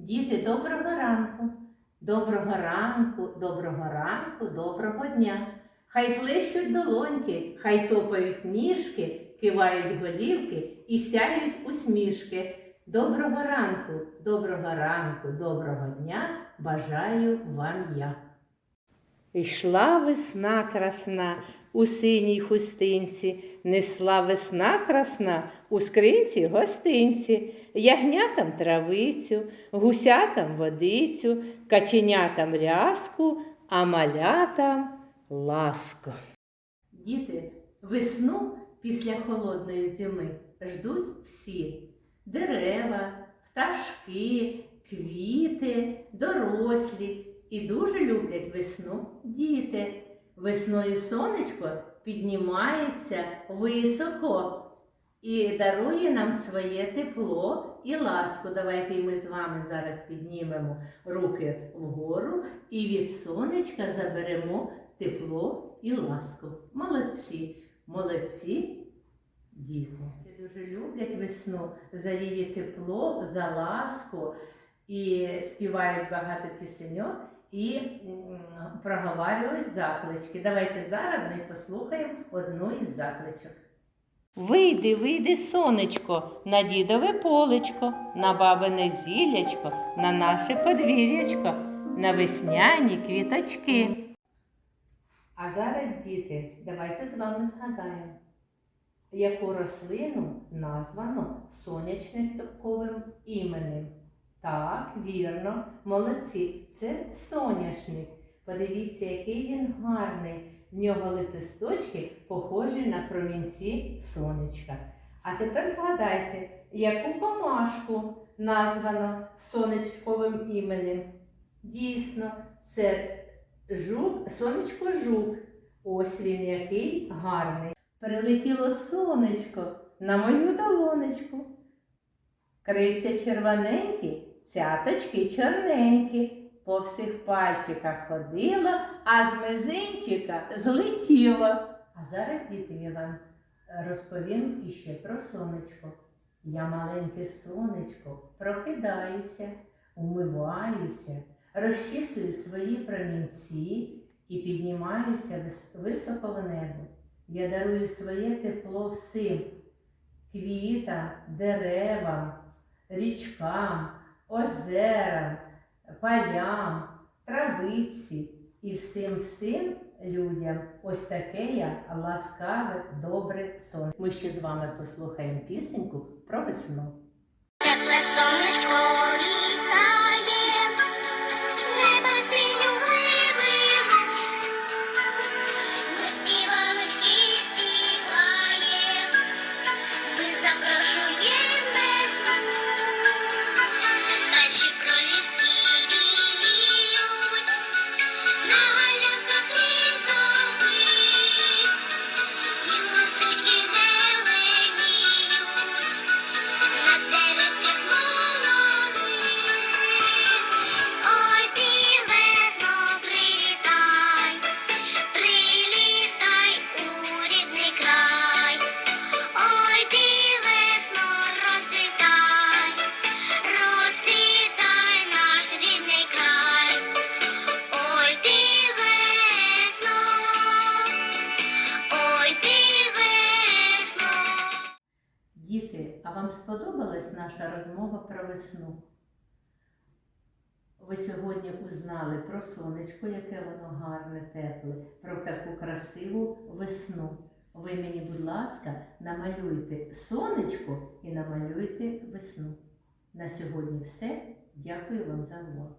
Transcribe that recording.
Діти, доброго ранку, доброго ранку, доброго ранку, доброго дня. Хай плещуть долоньки, хай топають ніжки, кивають голівки і сяють усмішки. Доброго ранку, доброго ранку, доброго дня бажаю вам я. Йшла весна красна у синій хустинці, несла весна красна у скринці гостинці, ягнятам травицю, гусятам водицю, каченятам рязку, а малятам ласку. Діти, весну після холодної зими ждуть всі. Дерева, пташки, квіти, дорослі і дуже люблять весну діти. Весною сонечко піднімається високо і дарує нам своє тепло і ласку. Давайте ми з вами зараз піднімемо руки вгору і від сонечка заберемо тепло і ласку. Молодці, молодці діти. Дуже люблять весну за її тепло, за ласку і співають багато пісеньок і м, проговорюють заклички. Давайте зараз ми послухаємо одну із закличок. Вийди, вийди, сонечко, на дідове полечко, на бабине зілячко, на наше подвір'ячко, на весняні квіточки. А зараз, діти, давайте з вами згадаємо, яку рослину названо сонячниковим іменем. Так, вірно, молодці, це соняшник. Подивіться, який він гарний. В нього лепесточки похожі на промінці сонечка. А тепер згадайте, яку комашку названо сонечковим іменем. Дійсно, це жук, сонечко жук. Ось він який гарний. Прилетіло сонечко на мою долонечку. Криця червоненькі, цяточки чорненькі. По всіх пальчиках ходило, а з мизинчика злетіло. А зараз, діти, я вам розповім іще про сонечко. Я маленьке сонечко, прокидаюся, умиваюся, розчісую свої промінці і піднімаюся високо в небо. Я дарую своє тепло всім квітам, деревам, річкам, озерам, полям, травиці і всім всім людям. Ось таке я ласкаве, добре сон. Ми ще з вами послухаємо пісеньку про весну. А вам сподобалась наша розмова про весну? Ви сьогодні узнали про сонечко, яке воно гарне, тепле, про таку красиву весну. Ви мені, будь ласка, намалюйте сонечко і намалюйте весну. На сьогодні все. Дякую вам за увагу.